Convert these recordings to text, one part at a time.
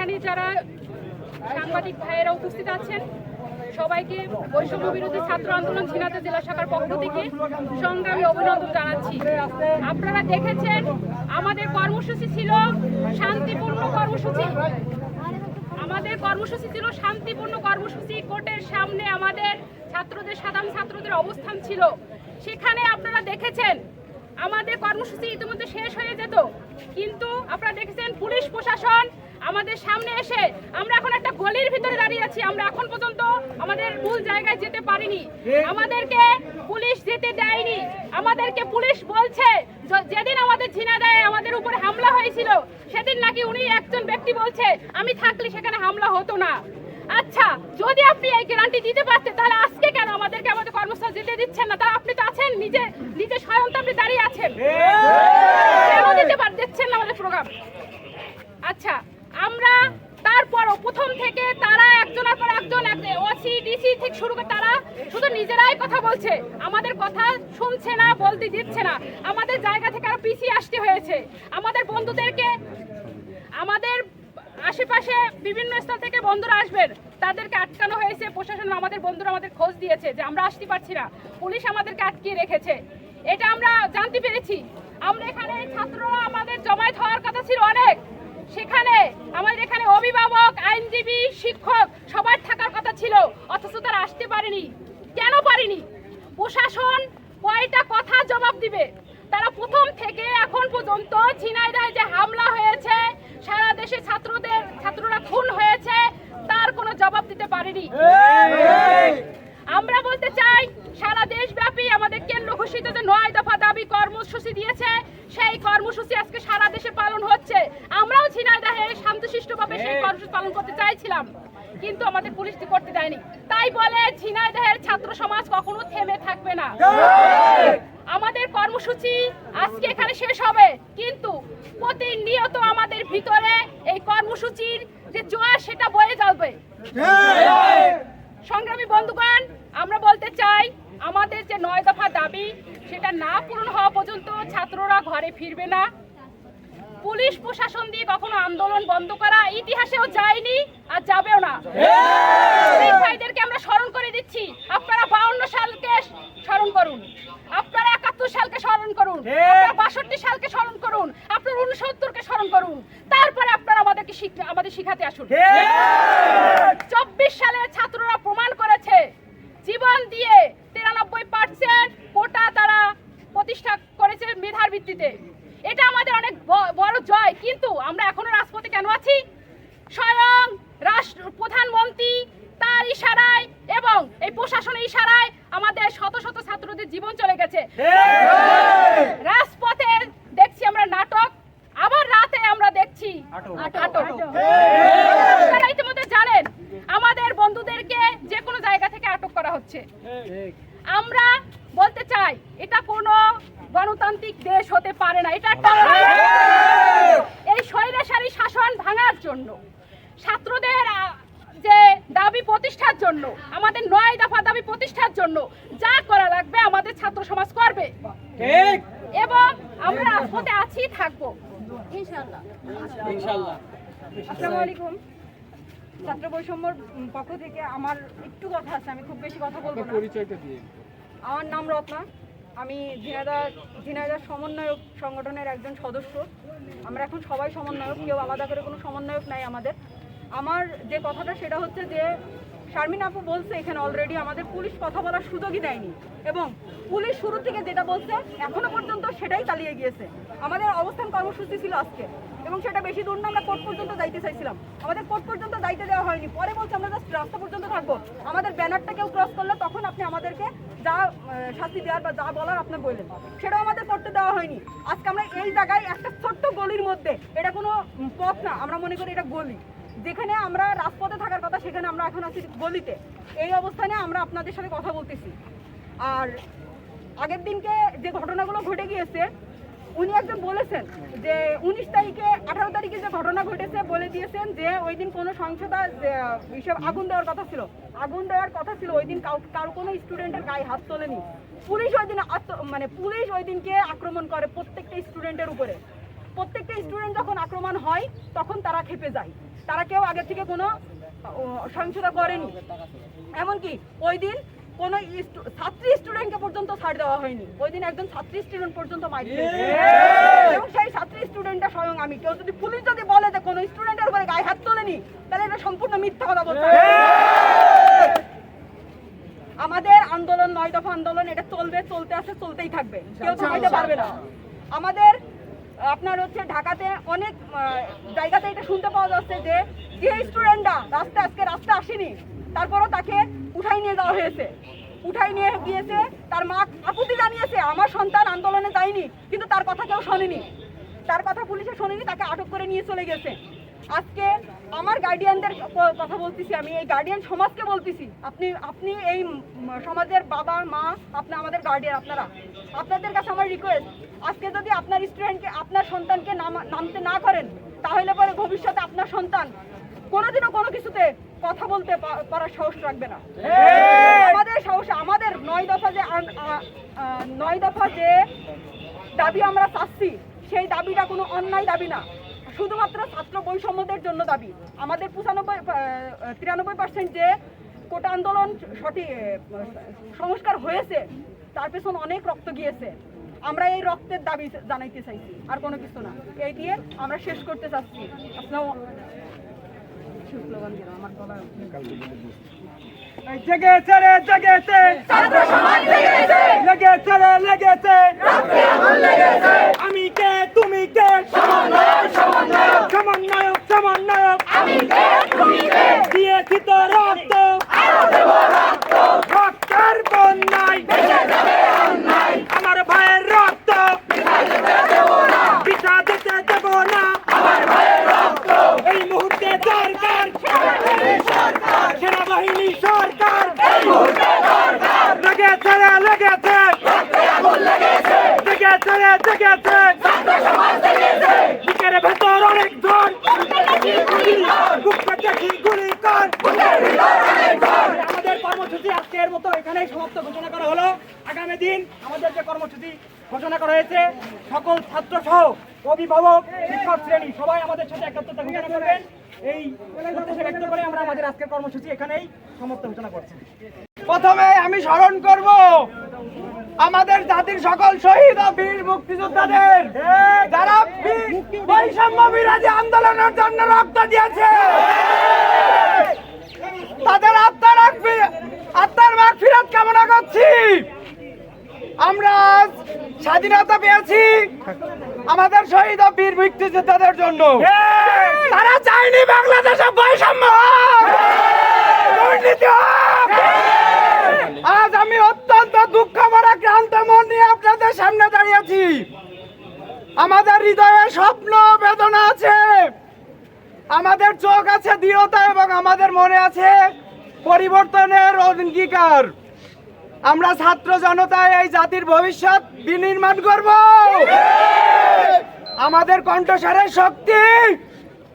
এখানে যারা সাংবাদিক ভাইয়েরা উপস্থিত আছেন, সবাইকে বৈষম্য বিরোধী ছাত্র আন্দোলন ঝিনাইদহ জেলা শাখার পক্ষ থেকে সংগ্রামী অভিনন্দন জানাচ্ছি। আপনারা দেখেছেন, আমাদের কর্মসূচি ছিল শান্তিপূর্ণ কর্মসূচি। আমাদের কর্মসূচি ছিল শান্তিপূর্ণ কর্মসূচি। কোর্টের সামনে আমাদের ছাত্রদের, সাধারণ ছাত্রদের অবস্থান ছিল। সেখানে আপনারা দেখেছেন, আমাদের কর্মসূচি ইতিমধ্যে শেষ হয়ে যেত। কিন্তু আপনারা দেখেছেন, পুলিশ প্রশাসন আমাদের সামনে এসে আমরা এখন একটা গলির ভিতরে দাঁড়িয়ে আছি। আমরা এখন পর্যন্ত আমাদের মূল জায়গায় যেতে পারিনি। আমাদেরকে পুলিশ যেতে দেয়নি। আমাদেরকে পুলিশ বলছে যেদিন আমাদের ঝিনাদায় আমাদের উপরে হামলা হয়েছিল সেদিন নাকি উনি একজন ব্যক্তি বলছে আমি থাকলে সেখানে হামলা হতো না। আচ্ছা যদি আপনি এই গ্যারান্টি দিতে পারতেন তাহলে আজকে কেন আমাদেরকে আমাদের কর্মস্থল যেতে দিচ্ছেন না? তাহলে আপনি তো আছেন নিজে নিজে স্বয়ং তো আপনি দাঁড়িয়ে আছেন কেন দিতে পার দিচ্ছেন না আমাদের প্রোগ্রাম আচ্ছা আমরা তারপরও প্রথম থেকে তারা একজনের পর একজন ওসি থেকে শুরু করে তারা শুধু নিজেরাই কথা বলছে। আমাদের কথা শুনছে না, বলতে দিচ্ছে না। আমাদের জায়গা থেকে আরও পিছিয়ে আসতে হয়েছে। আমাদের বন্ধুদেরকে, আমাদের আশেপাশে বিভিন্ন স্থল থেকে বন্ধুরা আসবেন। তাদেরকে আটকানো হয়েছে, প্রশাসন আমাদের বন্ধুরা আমাদের খোঁজ দিয়েছে যে আমরা আসতে পারছি না। পুলিশ আমাদেরকে আটকিয়ে রেখেছে। এটা আমরা জানতে পেরেছি। আমরা এখানে ছাত্ররা আমাদের জমায়েত হওয়ার কথা ছিল অনেক। সেখানে আমাদের এখানে অভিভাবক, আইনজীবী, শিক্ষক সবার থাকার কথা ছিল অথচ তারা আসতে পারেনি। কেন পারেনি? প্রশাসন কয়টা কথা জবাব দিবে? তারা প্রথম থেকে এখন পর্যন্ত ঝিনাইদহে যে হামলা হয়েছে সারা দেশে ছাত্রদের ছাত্ররা খুন হয়েছে তার কোনো জবাব দিতে পারেনি। আমরা বলতে চাই সারা দেশব্যাপী আমাদের কেন্দ্র ঘোষিত যে নয় দফা দাবি কর্মসূচি দিয়েছে সেই কর্মসূচি আজকে সারা দেশে পালন হচ্ছে। আমরাও ঝিনাইদহে শান্তশিষ্টভাবে সেই কর্মসূচি পালন করতে চাইছিলাম কিন্তু আমাদের পুলিশ করতে দেয়নি। বলে ঝিনাইদহের ছাত্র সমাজ কখনো থেমে থাকবে না। আমাদের কর্মসূচি আজকে এখানে শেষ হবে কিন্তু প্রতিনিয়ত আমাদের ভিতরে এই কর্মসূচির যে জোয়ার সেটা বয়ে যাবে। সংগ্রামী বন্ধুগণ আমরা বলতে চাই আমাদের যে নয় দফা দাবি সেটা না পূরণ হওয়া পর্যন্ত ছাত্ররা ঘরে ফিরবে না। পুলিশ প্রশাসন দিয়ে কখনো আন্দোলন বন্ধ করা ইতিহাসেও যায়নি আর যাবেও না পুলিশ ভাইদেরকে আমরা স্মরণ করে দিচ্ছি। আপনারা বাউন্ন সালকে স্মরণ করুন। আপনারা একাত্তর সালকে স্মরণ করুন। বাষট্টি সালকে স্মরণ করুন। আপনারা উনসত্তরকে স্মরণ করুন। তারপরে আপনারা আমাদেরকে আমাদের শিখাতে আসুন চব্বিশ সালে ছাত্ররা প্রমাণ করেছে জীবন দিয়ে তিরানব্বই পার্সেন্ট কোটা তারা প্রতিষ্ঠা করেছে মেধার ভিত্তিতে এটা আমাদের অনেক ব- বড় জয় কিন্তু আমরা এখনও রাজপথে কেন আছি স্বয়ং রাষ্ট্র প্রধানমন্ত্রী তার ইশারায় এবং এই প্রশাসনের ইশারায় আমাদের শত শত ছাত্রদের জীবন চলে গেছে। রাজপথে দেখছি আমরা নাটক আবার রাতে আমরা দেখছি আপনারা ইতিমধ্যে জানেন আমাদের বন্ধুদেরকে যে কোনো জায়গা থেকে আটক করা হচ্ছে। আমরা বলতে চাই এটা কোনো গণতান্ত্রিক দেশ হতে পারে না। এটা একটা এই স্বৈরাচারী শাসন ভাঙার জন্য ছাত্রদের যে দাবি প্রতিষ্ঠার জন্য আমাদের নয় দফা দাবি প্রতিষ্ঠার জন্য যা করা লাগবে আমাদের ছাত্র সমাজ করবে। এবং আমরা রাজপথে আছি থাকব। ইনশাআল্লাহ। আসসালামু আলাইকুম। ছাত্র বৈষম্যর পক্ষ থেকে আমার একটু কথা আছে আমি খুব বেশি কথা বলব না। পরিচয়টা দিয়ে। আমার নাম রত্না। আমি ঝিনাইদা ঝিনাইদা সমন্বয়ক সংগঠনের একজন সদস্য। আমরা এখন সবাই সমন্বয়ক কেউ আলাদা করে কোনো সমন্বয়ক নাই আমাদের। আমার যে কথাটা সেটা হচ্ছে যে শারমিন আপু বলছে এখানে অলরেডি আমাদের পুলিশ কথা বলার সুযোগই দেয়নি। এবং পুলিশ শুরু থেকে যেটা বলছে, এখনও পর্যন্ত সেটাই চালিয়ে গিয়েছে। আমাদের অবস্থান কর্মসূচি ছিল আজকে, এবং সেটা বেশি দূর না, আমরা কোর্ট পর্যন্ত যাইতে চাইছিলাম। আমাদের কোর্ট পর্যন্ত যাইতে দেওয়া হয়নি। পরে বলছে, আমরা জাস্ট রাস্তা পর্যন্ত থাকব। আমাদের ব্যানারটা কেউ ক্রস করলে তখন আপনি আমাদেরকে যা শাস্তি দেওয়ার বা যা বলার আপনি বললেন। সেটাও আমাদের করতে দেওয়া হয়নি। আজকে আমরা এই জায়গায় একটা ছোট্ট গলির মধ্যে, এটা কোনো পথ না, আমরা মনে করি এটা গলি। যেখানে আমরা রাজপথে থাকার কথা, সেখানে আমরা এখন আছি গলিতে। এই অবস্থানে আমরা আপনাদের সাথে কথা বলতেছি। আর আগের দিনকে যে ঘটনাগুলো ঘটে গিয়েছে, উনি একজন বলেছেন যে, উনিশ তারিখে, আঠারো তারিখে যে ঘটনা ঘটেছে বলে দিয়েছেন যে, ওই দিন কোনো সংসদা হিসেব আগুন দেওয়ার কথা ছিল। আগুন দেওয়ার কথা ছিল, ওই দিন কারও কোনো স্টুডেন্টের গায়ে হাত তোলেনি। পুলিশ ওই দিন মানে পুলিশ ওই দিনকে আক্রমণ করে প্রত্যেকটা স্টুডেন্টের উপরে। প্রত্যেকটা স্টুডেন্ট যখন আক্রমণ হয় তখন তারা খেপে যায়। তারা কেউ আগে থেকে কোনো সহিংসতা করেনি। এমনকি ওই দিন কোনো ছাত্রী স্টুডেন্টকে পর্যন্ত ছাড় দেওয়া হয়নি। ওই দিন একজন ছাত্রী স্টুডেন্ট পর্যন্ত মাইক এবং সেই ছাত্রী স্টুডেন্টটা স্বয়ং আমি। কেউ যদি পুলিশ যদি বলে যে কোনো স্টুডেন্টের উপরে গায়ে হাত তোলেনি তাহলে এটা সম্পূর্ণ মিথ্যা কথা বলতে। আমাদের আন্দোলন নয় দফা আন্দোলন এটা চলবে চলতে আছে চলতেই থাকবে। কেউ থামাইতে পারবে না। আমাদের আপনার হচ্ছে ঢাকাতে অনেক জায়গাতে এটা শুনতে পাওয়া যাচ্ছে যে যে স্টুডেন্টরা রাস্তায় আজকে রাস্তা আসেনি, তারপরও তাকে উঠাই নিয়ে যাওয়া হয়েছে। উঠাই নিয়ে গিয়েছে, তার মা আপত্তি জানিয়েছে, আমার সন্তান আন্দোলনে যায়নি, কিন্তু তার কথা কেউ শোনেনি। তার কথা পুলিশে শোনেনি, তাকে আটক করে নিয়ে চলে গেছে। আজকে আমার গার্ডিয়ানদের কথা বলতেছি আমি, এই গার্ডিয়ান সমাজকে বলতেছি, আপনি আপনি এই সমাজের বাবা, মা, আপনি, আমাদের গার্ডিয়ান আপনারা। আপনাদের কাছে আমার রিকোয়েস্ট আজকে যদি আপনার স্টুডেন্টকে আপনার সন্তানকে নামা- নামতে না করেন তাহলে পরে ভবিষ্যতে আপনার সন্তান কোনোদিনও কোনো কিছুতে কথা বলতে পারার সাহস রাখবে না। আমাদের সাহস আমাদের নয় দফা যে নয় দফা যে দাবি আমরা চাচ্ছি সেই দাবিটা কোনো অন্যায় দাবি না। শুধুমাত্র ছাত্র বৈষম্যদের জন্য দাবি। আমাদের পঁচানব্বই তিরানব্বই পার্সেন্ট যে কোটা আন্দোলন সঠিক সংস্কার হয়েছে তার পেছনে অনেক রক্ত গিয়েছে। আমরা এই রক্তের দাবি জানাইতে চাইছি আর কোনো কিছু না। এই দিয়ে আমরা শেষ করতে চাচ্ছি। আপনার স্লোগান দিলাম আমার গলা জেগেছে। রে জেগেছে লেগেছে রে লেগেছে। আমি কে তুমি কে? সমন্বয়ক সমন্বয়ক। দিয়েছি তো রক্ত রক্তের বন্যায় আমার ভাইয়ের রক্ত পিছা দিতে দেব না এই মুহূর্তে দরকার সেনাবাহিনী সরকার লেগেছে রে লেগেছে লেগেছে রে লেগেছে বুকের ভেতর অনেক আমাদের কর্মসূচি আজকের মতো এখানেই সমাপ্ত ঘোষণা করা হলো। আগামী দিন আমাদের যে কর্মসূচি ঘোষণা করা হয়েছে, সকল ছাত্র সহ অভিভাবক, শিক্ষক শ্রেণি, সবাই আমাদের সাথে একাত্মতা ঘোষণা করবেন। এই প্রত্যাশা ব্যক্ত করে আমরা আমাদের আজকের কর্মসূচি এখানেই সমাপ্ত ঘোষণা করছি। প্রথমে আমি স্মরণ করব আমাদের জাতির সকল শহীদ ও বীর মুক্তিযোদ্ধাদের যারা বৈষম্য বিরোধী আন্দোলনের জন্য রক্ত দিয়েছে তাদের আত্মার আত্মার মাগ ফিরত কামনা করছি। আমরা আজ স্বাধীনতা পেয়েছি আমাদের শহীদ ও বীর মুক্তিযোদ্ধাদের জন্য। তারা চায়নি বাংলাদেশে বৈষম্য দুর্নীতি হোক। আজ আমি অত্যন্ত দুঃখ ভরা ক্রান্ত মন নিয়ে আপনাদের সামনে দাঁড়িয়েছি আমাদের হৃদয়ে স্বপ্ন, বেদনা আছে। আমাদের চোখ আছে দৃঢ়তা এবং আমাদের মনে আছে পরিবর্তনের অঙ্গীকার। আমরা ছাত্র জনতা এই জাতির ভবিষ্যৎ বিনির্মাণ করব। আমাদের কণ্ঠস্বরের শক্তি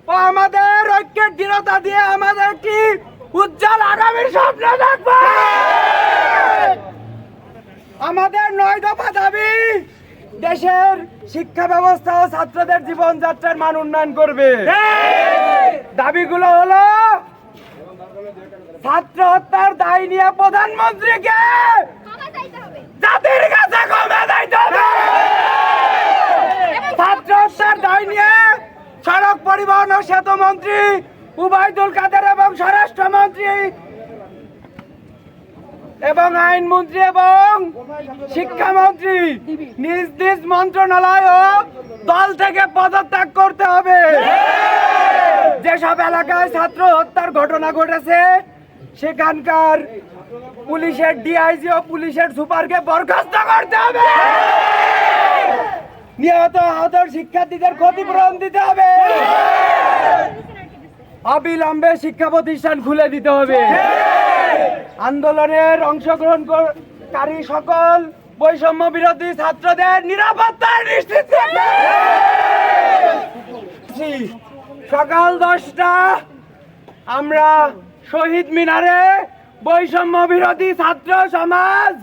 ও আমাদের ঐক্যের দৃঢ়তা দিয়ে আমাদের কি উজ্জ্বল আগামীর স্বপ্ন দেখব। আমাদের নয় দফা দাবি দেশের শিক্ষা ব্যবস্থা ও ছাত্রদের জীবনযাত্রার মান উন্নয়ন করবে। দাবিগুলো হলো ছাত্র হত্যার দায় নিয়ে প্রধানমন্ত্রীকে জাতির কাছে ক্ষমা হবে। ছাত্র হত্যার দায় নিয়ে সড়ক পরিবহন ও সেতু মন্ত্রী উবাইদুল কাদের এবং স্বরাষ্ট্রমন্ত্রী এবং আইনমন্ত্রী এবং শিক্ষামন্ত্রী নিজ নিজ মন্ত্রণালয় ও দল থেকে পদত্যাগ করতে হবে। যেসব এলাকায় ছাত্র হত্যার ঘটনা ঘটেছে, সেখানকার পুলিশের ডিআইজি ও পুলিশের সুপারকে বরখাস্ত করতে হবে। নিহত আহত শিক্ষার্থীদের ক্ষতিপূরণ দিতে হবে। অবিলম্বে শিক্ষা প্রতিষ্ঠান খুলে দিতে হবে। আন্দোলনের অংশগ্রহণ কারী সকল বৈষম্য বিরোধী ছাত্রদের নিরাপত্তা নিশ্চিত সকাল দশটা আমরা শহীদ মিনারে বৈষম্য বিরোধী ছাত্র সমাজ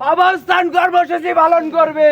অবস্থান কর্মসূচি পালন করবে।